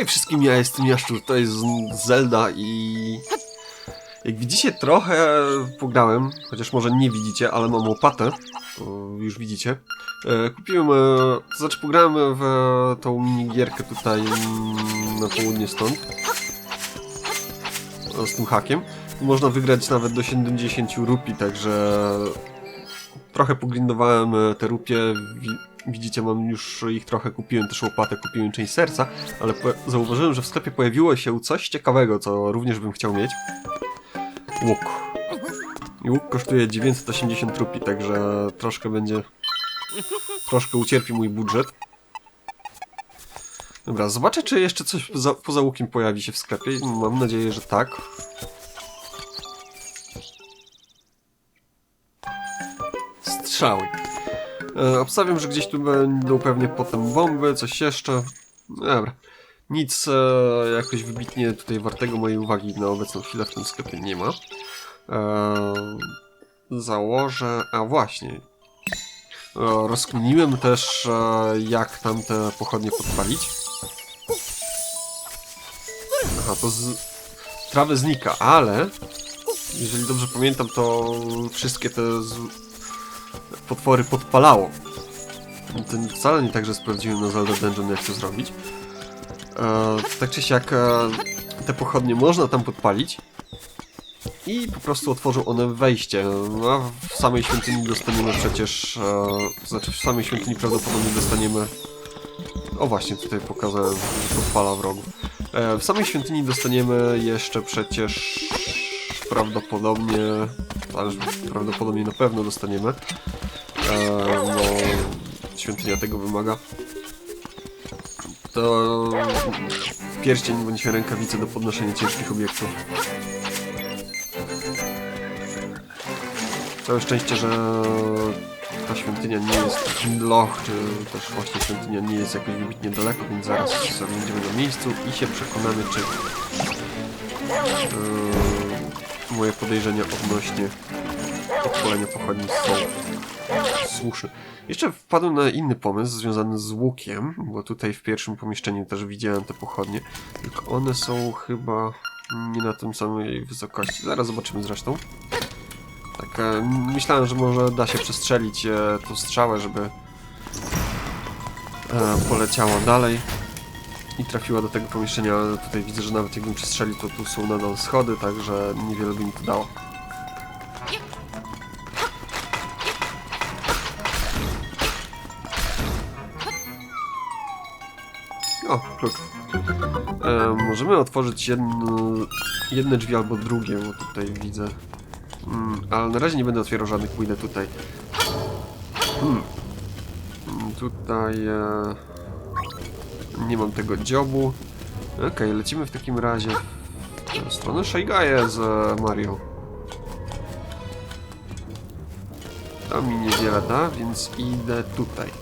Hej wszystkim, ja jestem Jaszczur, to jest Zelda i... Jak widzicie, trochę pograłem, chociaż może nie widzicie, ale mam łopatę, już widzicie. E, Kupiłem, e, to znaczy pograłem w tą minigierkę tutaj na południe stąd. E, Z tym hakiem. Można wygrać nawet do 70 rupi, także trochę pogrindowałem te rupie. Wi- Widzicie, mam już ich trochę, kupiłem też łopatę, kupiłem część serca, ale zauważyłem, że w sklepie pojawiło się coś ciekawego, co również bym chciał mieć. Łuk. I łuk kosztuje 980 rupi, także troszkę będzie... Troszkę ucierpi mój budżet. Dobra, zobaczę, czy jeszcze coś poza, poza łukiem pojawi się w sklepie. Mam nadzieję, że tak. Strzały. E, obstawiam, że gdzieś tu będą pewnie potem bomby, coś jeszcze. Dobra. Nic e, jakoś wybitnie tutaj wartego mojej uwagi na obecną chwilę w tym sklepie nie ma. E, założę... A właśnie. E, rozkminiłem też, e, jak tamte pochodnie podpalić. Aha, to z... Znika, ale... Jeżeli dobrze pamiętam, to wszystkie te. Potwory podpalało. To wcale nie tak, że sprawdziłem na Zelda Dungeon, jak to zrobić. E, tak czy siak, e, te pochodnie można tam podpalić i po prostu otworzą one wejście. No, a w samej świątyni dostaniemy przecież, e, znaczy w samej świątyni prawdopodobnie dostaniemy o właśnie, tutaj pokazałem, że podpala wrogów. E, w samej świątyni dostaniemy jeszcze przecież prawdopodobnie, ale prawdopodobnie na pewno dostaniemy. E, no, świątynia tego wymaga. To pierścień bądź rękawice do podnoszenia ciężkich obiektów. Całe szczęście, że ta świątynia nie jest loch, czy też właśnie świątynia nie jest jakoś wybitnie daleko, więc zaraz będziemy na miejscu i się przekonamy, czy yy, moje podejrzenia odnośnie podpalenia pochodni są słuszne. Jeszcze wpadłem na inny pomysł związany z łukiem, bo tutaj w pierwszym pomieszczeniu też widziałem te pochodnie, tylko one są chyba nie na tym samej wysokości. Zaraz zobaczymy zresztą. Tak, e, myślałem, że może da się przestrzelić e, tą strzałę, żeby e, poleciała dalej i trafiła do tego pomieszczenia, tutaj widzę, że nawet jakbym przestrzelił, to tu są nadal schody, także niewiele by mi to dało. O, klucz. E, możemy otworzyć jedno, jedne drzwi albo drugie, bo tutaj widzę. Mm, ale na razie nie będę otwierał żadnych, pójdę tutaj. Hmm. Mm, Tutaj e, nie mam tego dziobu. Okej, lecimy w takim razie w stronę Guy'a z e, Mario. To mi niewiele da, więc idę tutaj.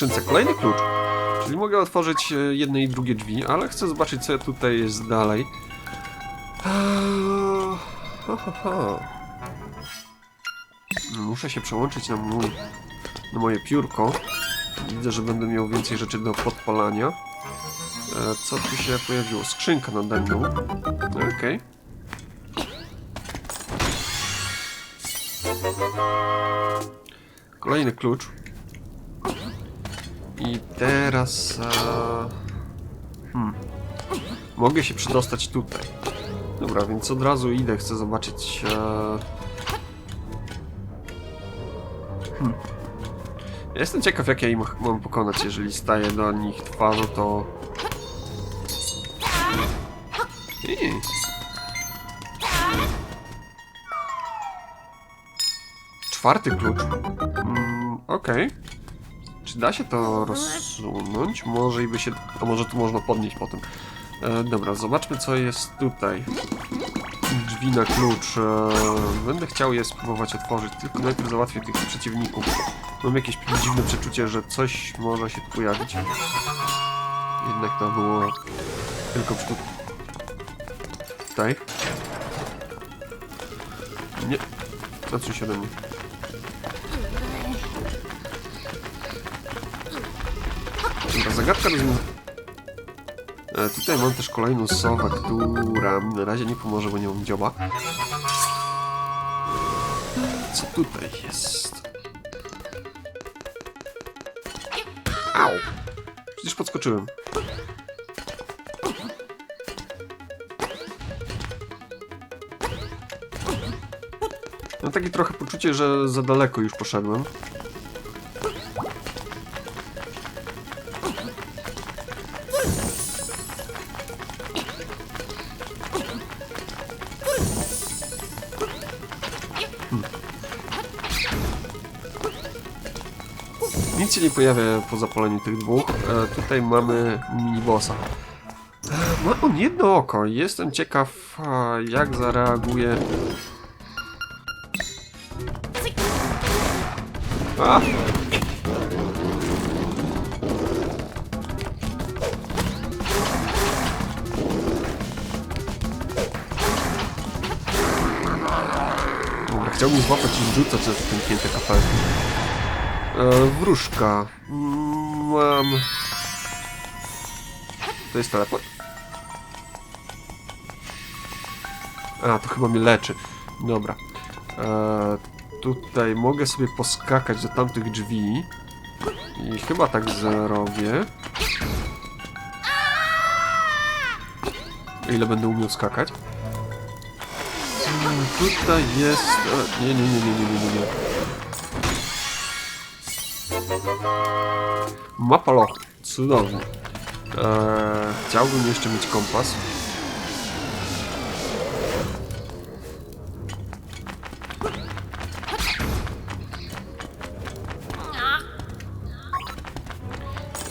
Skrzynce? Kolejny klucz. Czyli mogę otworzyć e, jedne i drugie drzwi, ale chcę zobaczyć, co tutaj jest dalej. Eee, Ha, ha, ha. Muszę się przełączyć na, mój, na moje piórko. Widzę, że będę miał więcej rzeczy do podpalania. E, co tu się pojawiło? Skrzynka nade mną. Okej. Kolejny klucz. I teraz... E... Hmm. Mogę się przedostać tutaj. Dobra, więc od razu idę, chcę zobaczyć... E... Hmm. Ja jestem ciekaw, jak ja im mam pokonać, jeżeli staję do nich twarzą, to... Ii. Czwarty klucz. Mm, Okej. Czy da się to rozsunąć? Może i by się... A może tu można podnieść potem. E, dobra, zobaczmy co jest tutaj. Drzwi na klucz. E, będę chciał je spróbować otworzyć, tylko najpierw załatwię tych przeciwników. Mam jakieś dziwne przeczucie, że coś może się tu pojawić. Jednak to było tylko przy... Tutaj. Nie. Odsuń się ode mnie. Zagadka rozwiązana. E, tutaj mam też kolejną sowę, która mi na razie nie pomoże, bo nie mam dzioba. Co tutaj jest? Au! Przecież podskoczyłem. Mam takie trochę poczucie, że za daleko już poszedłem. Nic się nie pojawia po zapaleniu tych dwóch. E, tutaj mamy minibossa. E, ma on jedno oko. Jestem ciekaw, jak zareaguje. A! Chciałbym złapać i rzucać na te pęknięte kapelki. E, wróżka. Mam... To jest teleport? A, to chyba mnie leczy. Dobra. E, tutaj mogę sobie poskakać do tamtych drzwi. I chyba tak zrobię. Ile będę umiał skakać? Mm, Tutaj jest... e, nie, nie, nie, nie, nie, nie, nie. Mapa loch. Cudownie. Eee, chciałbym jeszcze mieć kompas.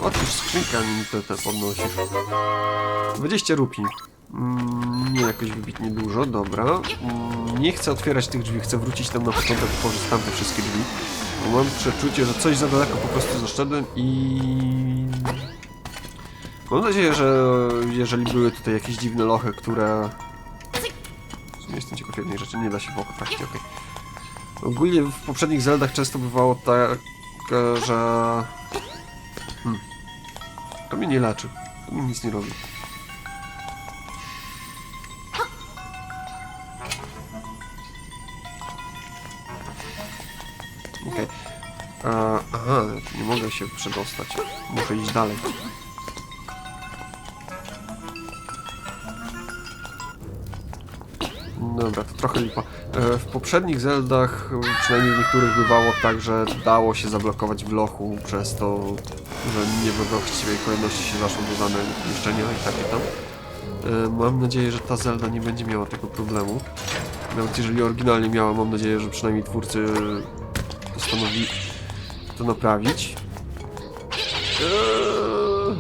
Otwórz skrzynkę, a mi te, podnosisz. 20 rupii. Mm, nie jakoś wybitnie dużo, dobra. Mm, nie chcę otwierać tych drzwi, chcę wrócić tam na początek, otworzyć tamte wszystkie drzwi. Bo mam przeczucie, że coś za daleko po prostu zaszedłem i... Mam nadzieję, że jeżeli były tutaj jakieś dziwne lochy, które... W sumie jestem ciekaw jednej rzeczy, nie da się w oko okej. Ogólnie w poprzednich Zeldach często bywało tak, e, że... Hmm. To mnie nie leczy. To mi nic nie robi. Aha, nie mogę się przedostać. Muszę iść dalej. Dobra, to trochę lipa. E, W poprzednich Zeldach, przynajmniej w niektórych bywało tak, że dało się zablokować w lochu przez to, że nie we właściwej kolejności się zaszło do danego pomieszczenia i takie tam. E, Mam nadzieję, że ta Zelda nie będzie miała tego problemu. Nawet jeżeli oryginalnie miała, mam nadzieję, że przynajmniej twórcy postanowili to naprawić. Eee.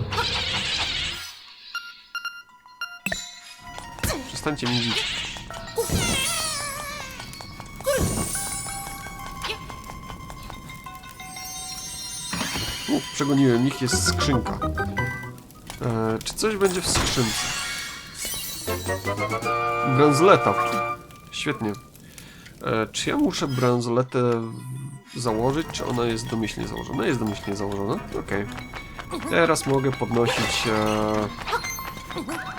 Przestańcie mi bić. Przegoniłem ich, jest skrzynka. Eee, czy coś będzie w skrzynce? Bransoleta. Świetnie. E, czy ja muszę bransoletę założyć, czy ona jest domyślnie założona? Jest domyślnie założona? Okej. Teraz mogę podnosić e,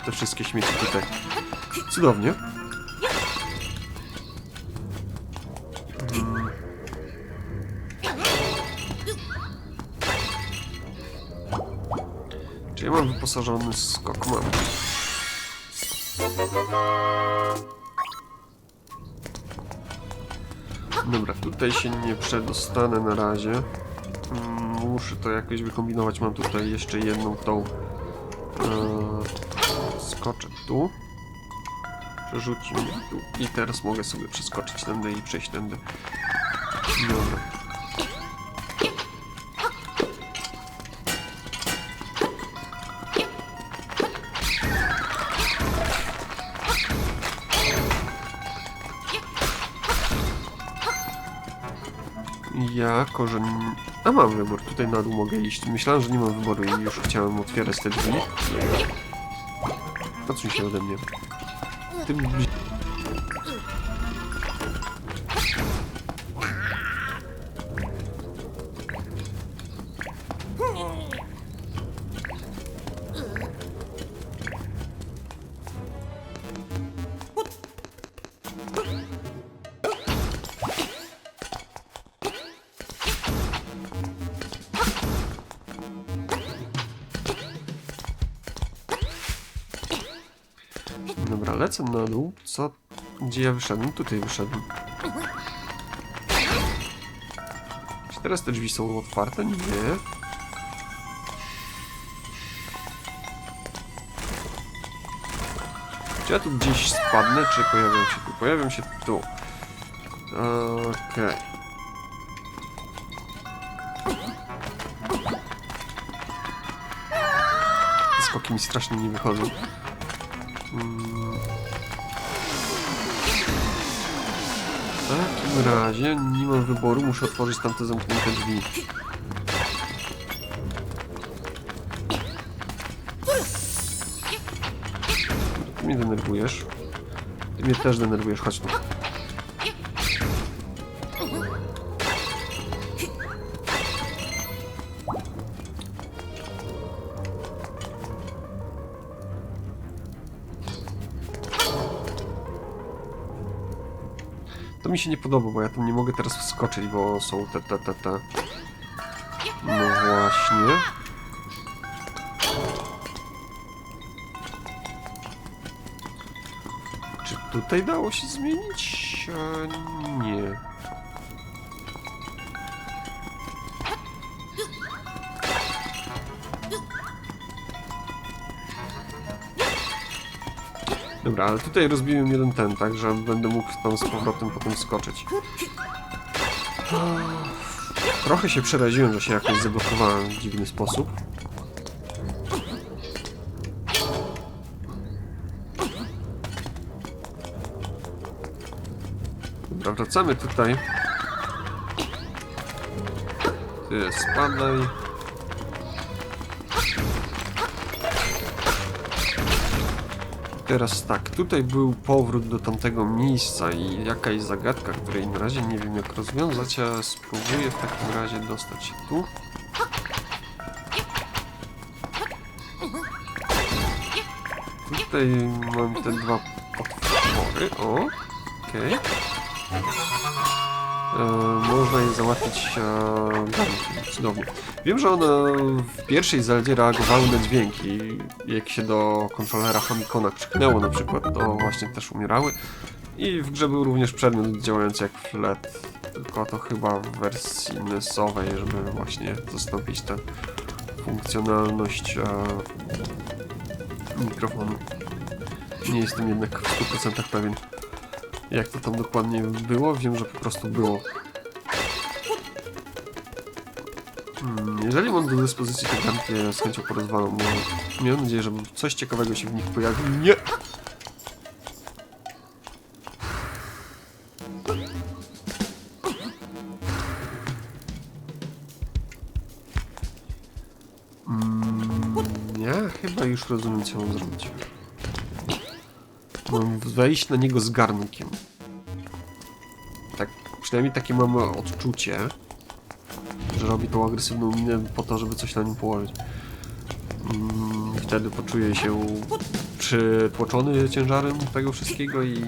te wszystkie śmieci tutaj. Cudownie. Mm. Czy ja mam wyposażony skok? Mam. Dobra, tutaj się nie przedostanę na razie. Mm, Muszę to jakoś wykombinować. Mam tutaj jeszcze jedną tą. Eee, skoczę tu. Przerzuci mnie tu. I teraz mogę sobie przeskoczyć tędy i przejść tędy. Dobra. Jako, że A mam wybór, tutaj na dół mogę iść. Myślałem, że nie mam wyboru i już chciałem otwierać te drzwi. Odsuń się ode mnie. Ty... Dobra, lecę na dół. Co? Gdzie ja wyszedłem? Tutaj wyszedłem. Czy teraz te drzwi są otwarte? Nie. Czy ja tu gdzieś spadnę, czy pojawiam się tu? Pojawiam się tu. Okej. Te skoki mi strasznie nie wychodzą. W takim razie nie mam wyboru, muszę otworzyć tamte zamknięte drzwi. Ty mnie denerwujesz. Ty mnie też denerwujesz, chodź tu. Mi się nie podoba, bo ja tam nie mogę teraz wskoczyć, bo są te, te, te, te. No właśnie. Czy tutaj dało się zmienić? A, nie. Dobra, ale tutaj rozbiłem jeden ten, tak, że będę mógł tam z powrotem potem skoczyć. Trochę się przeraziłem, że się jakoś zablokowałem w dziwny sposób. Dobra, wracamy tutaj. Ty, spadaj. Teraz tak, tutaj był powrót do tamtego miejsca i jakaś zagadka, której na razie nie wiem jak rozwiązać, a spróbuję w takim razie dostać się tu. Tutaj mam te dwa potwory, o, okej. E, Można je załatwić e, garnkiem, cudownie. Wiem, że one w pierwszej Zeldzie reagowały na dźwięki. Jak się do kontrolera Famicona krzyknęło na przykład, to właśnie też umierały. I w grze był również przedmiot działający jak flet, tylko to chyba w wersji NES-owej, żeby właśnie zastąpić tę funkcjonalność e, mikrofonu. Nie jestem jednak w 100% pewien, jak to tam dokładnie było. Wiem, że po prostu było. Hmm, jeżeli mam do dyspozycji te ja z chęcią porozwalam, bo miałem nadzieję, że coś ciekawego się w nich pojawi. Nie! Mm, ja chyba już rozumiem, co mam zrobić. Mam wejść na niego z garnkiem. Tak, przynajmniej takie mam odczucie, że robi tą agresywną minę po to, żeby coś na nim położyć. Mm, wtedy poczuję się przytłoczony ciężarem tego wszystkiego i...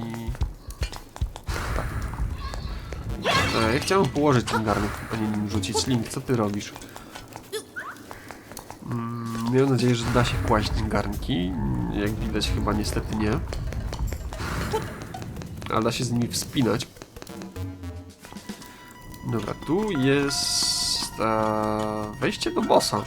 Tak. E, ja chciałem położyć ten garnek, a nie nim rzucić. Link, co ty robisz? Mm, miałem nadzieję, że da się kłaść garnki. Jak widać, chyba niestety nie. Ale da się z nimi wspinać. Dobra, tu jest e, wejście do bossa.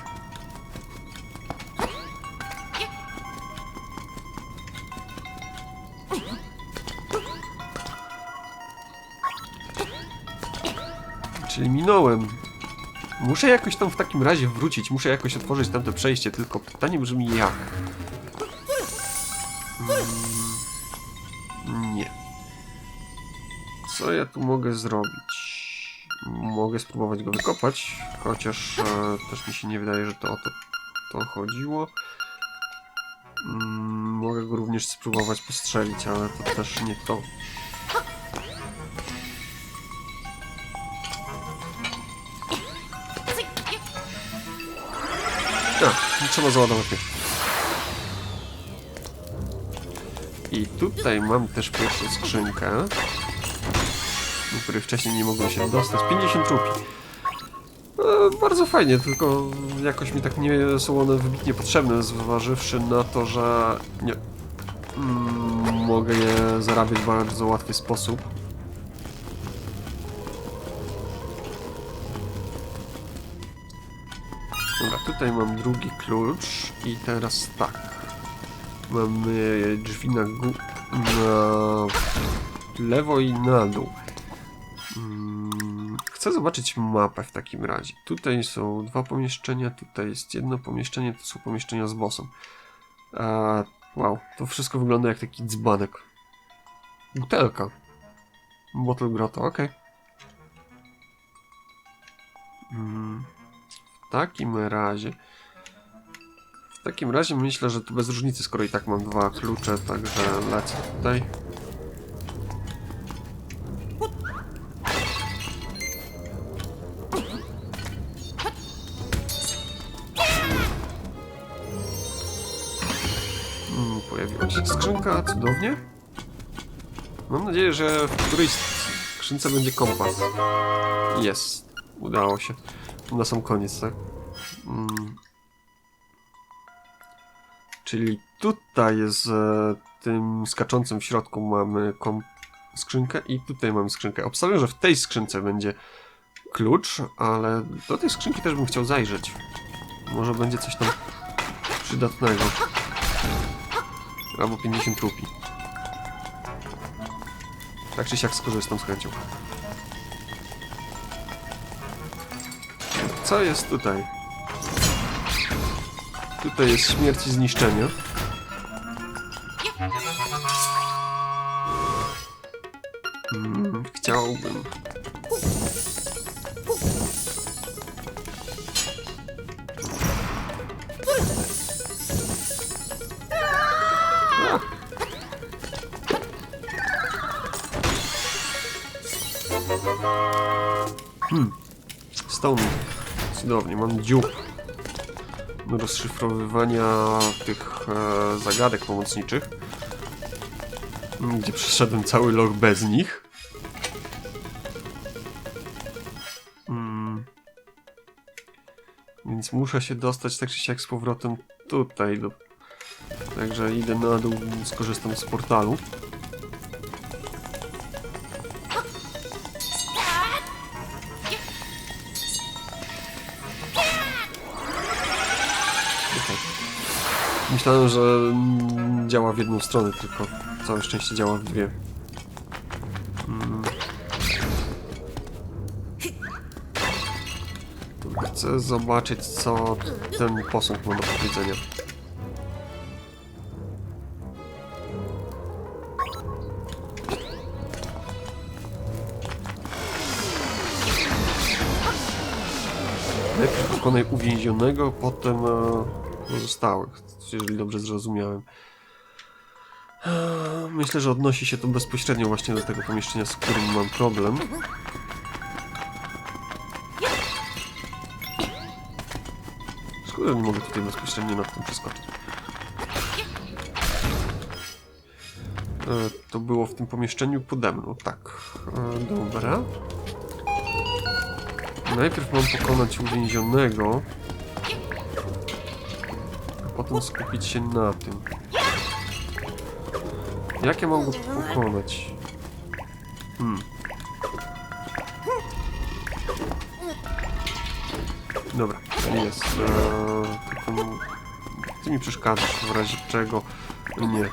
Czyli minąłem. Muszę jakoś tam w takim razie wrócić, muszę jakoś otworzyć tamte przejście, tylko pytanie brzmi jak. Co ja tu mogę zrobić? mogę spróbować go wykopać, chociaż e, też mi się nie wydaje, że to o to, to chodziło. Mm, mogę go również spróbować postrzelić, ale to też nie to. A, trzeba załadować miecz. I tutaj mam też pierwszą skrzynkę, do której wcześniej nie mogłem się dostać. 50 rupi. E, bardzo fajnie, tylko jakoś mi tak nie są one wybitnie potrzebne, zważywszy na to, że nie, mm, mogę je zarabiać w bardzo łatwy sposób. Dobra, tutaj mam drugi klucz i teraz tak. Mamy drzwi na, na lewo i na dół. Chcę zobaczyć mapę w takim razie. Tutaj są dwa pomieszczenia, tutaj jest jedno pomieszczenie, to są pomieszczenia z bossem. A, wow, to wszystko wygląda jak taki dzbanek. Butelka. Bottle grotto, okej. Mm, w takim razie... W takim razie myślę, że to bez różnicy, skoro i tak mam dwa klucze, także lecę tutaj. Cudownie. Mam nadzieję, że w którejś skrzynce będzie kompas. Jest, udało się. Na sam koniec, tak? Mm. Czyli tutaj jest e, tym skaczącym w środku mamy skrzynkę i tutaj mamy skrzynkę. Obstawiam, że w tej skrzynce będzie klucz, ale do tej skrzynki też bym chciał zajrzeć. Może będzie coś tam przydatnego. Albo 50 rupi. Tak czy siak skorzystam z chęcią. Co jest tutaj? Tutaj jest śmierć i zniszczenie. Cudownie, mam dziób do rozszyfrowywania tych e, zagadek pomocniczych, gdzie przeszedłem cały log bez nich. Mm. Więc muszę się dostać tak czy siak z powrotem tutaj. Do... Także idę na dół, skorzystam z portalu. Myślałem, że mm, działa w jedną stronę, tylko całe szczęście działa w dwie. Mm. Chcę zobaczyć, co ten posąg ma do powiedzenia. Najpierw pokonaj uwięzionego, potem e, pozostałych, jeżeli dobrze zrozumiałem. Myślę, że odnosi się to bezpośrednio właśnie do tego pomieszczenia, z którym mam problem. Szkoda, nie mogę tutaj bezpośrednio nad tym przeskoczyć. E, To było w tym pomieszczeniu pode mną, tak. E, Dobra. Najpierw mam pokonać uwięzionego, potem skupić się na tym. Jak ja pokonać? Hmm. Dobra, jest. Eee, ty mi przeszkadzasz, w razie czego nie.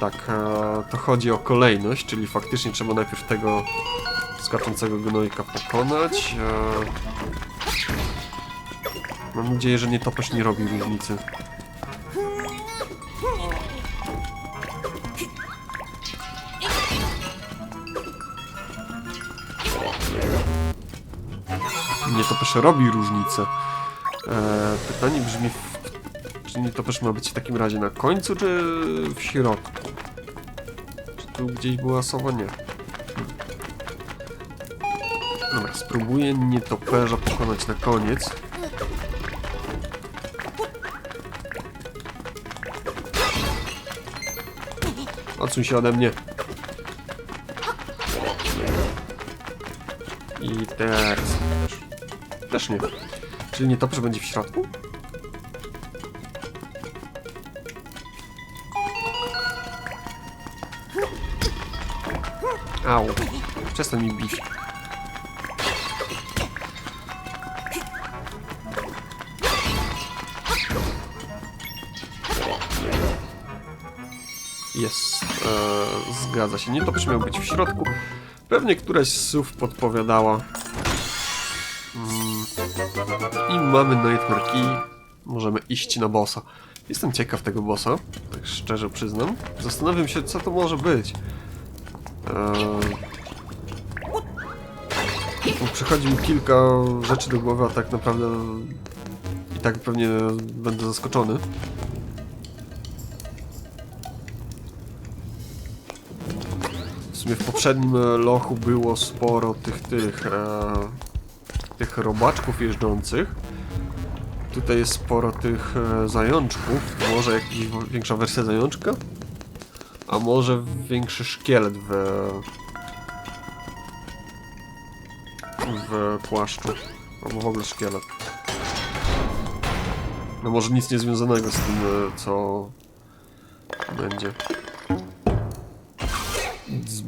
Tak, e, to chodzi o kolejność, czyli faktycznie trzeba najpierw tego skaczącego gnojka pokonać. E, Mam nadzieję, że nietoperz nie robi różnicy. Nietoperz robi różnicę. Eee, pytanie brzmi, czy nietoperz ma być w takim razie na końcu, czy w środku? Czy tu gdzieś była sowa? Nie. Dobra, spróbuję nietoperza pokonać na koniec. Odsuń się ode mnie. I teraz... Też nie. Czyli nietoperz będzie w środku? Au. Przestań mi bić. Zgadza się. Nie to miał być w środku. Pewnie któraś z słów podpowiadała. Mm. I mamy Nightmare Key. Możemy iść na bossa. Jestem ciekaw tego bossa, tak szczerze przyznam. Zastanawiam się, co to może być. Eee... Przychodzi mi kilka rzeczy do głowy, a tak naprawdę i tak pewnie będę zaskoczony. W poprzednim e, lochu było sporo tych, tych, e, tych robaczków jeżdżących. Tutaj jest sporo tych e, zajączków. Może jakaś większa wersja zajączka? A może większy szkielet w, w płaszczu. Albo w ogóle szkielet. No może nic nie związanego z tym, e, co będzie.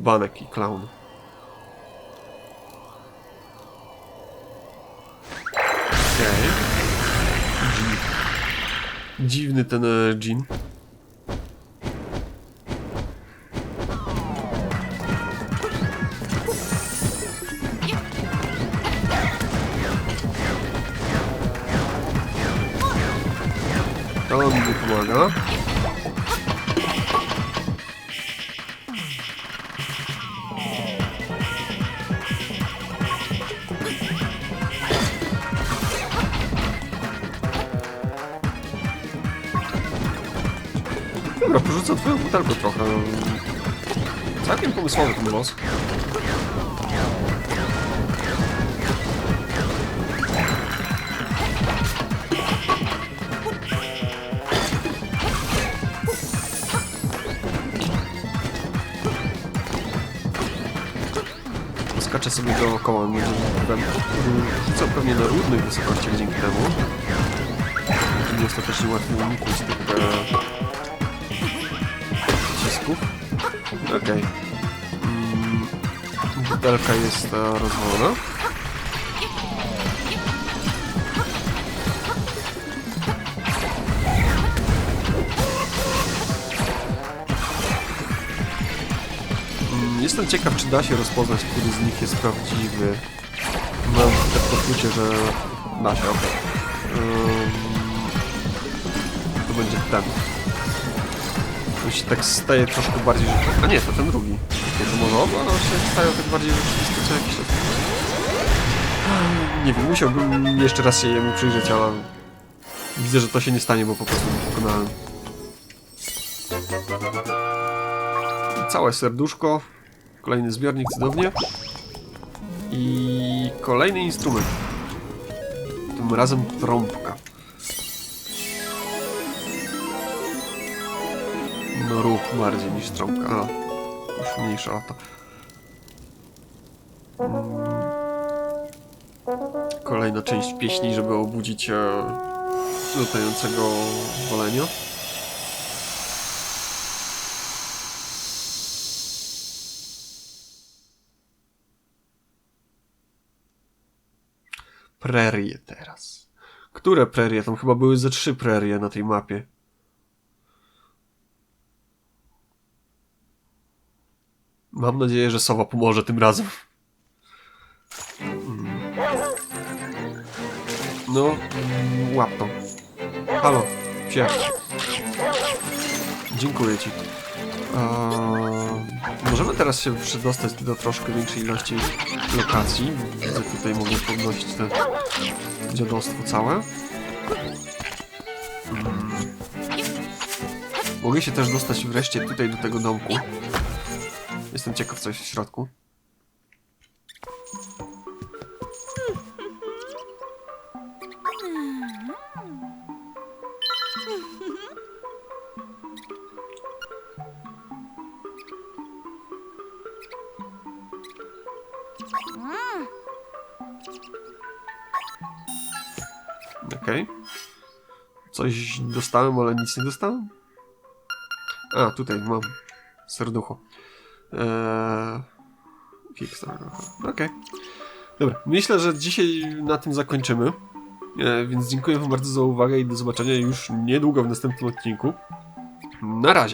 Dzbanek i klaun. Dzi- Dziwny ten e, dżin. Całkiem pomysłowy ten boss. Skaczę sobie dookoła, będzie pewnie, rzucał pewnie na różnych wysokościach dzięki temu. Będzie ostatecznie łatwiej uniknąć tych Okej. Mm, butelka jest e, rozwalona. Mm, Jestem ciekaw, czy da się rozpoznać, który z nich jest prawdziwy. Mam takie poczucie, że da się, okej. Ym, To będzie ten. Się tak staje troszkę bardziej... A nie, to ten drugi. Nie, to może oba, ale się stają tak bardziej rzeczywiste co jakiś czas. Nie wiem, musiałbym jeszcze raz się jemu przyjrzeć, ale... Widzę, że to się nie stanie, bo po prostu nie pokonałem. Całe serduszko. Kolejny zbiornik, cudownie. I kolejny instrument. Tym razem trąbka. No ruch bardziej niż trąbka. A, już mniejsza o to. Kolejna część pieśni, żeby obudzić e, latającego wolenia. Prerie teraz. Które prerie? Tam chyba były ze trzy prerie na tej mapie. Mam nadzieję, że Sowa pomoże tym razem. Mm. No, łap to. Halo, psie. Dziękuję ci. Eee, możemy teraz się przedostać do troszkę większej ilości lokacji. Widzę, tutaj mogę podnosić te dziadostwo całe. Mm. Mogę się też dostać wreszcie tutaj do tego domku. Jestem ciekaw, co jest w środku. Okej. Coś dostałem, ale nic nie dostałem? A, tutaj mam serducho. Eee... Kickstarter. Okej. Dobra, myślę, że dzisiaj na tym zakończymy. E, więc dziękuję Wam bardzo za uwagę i do zobaczenia już niedługo w następnym odcinku. Na razie.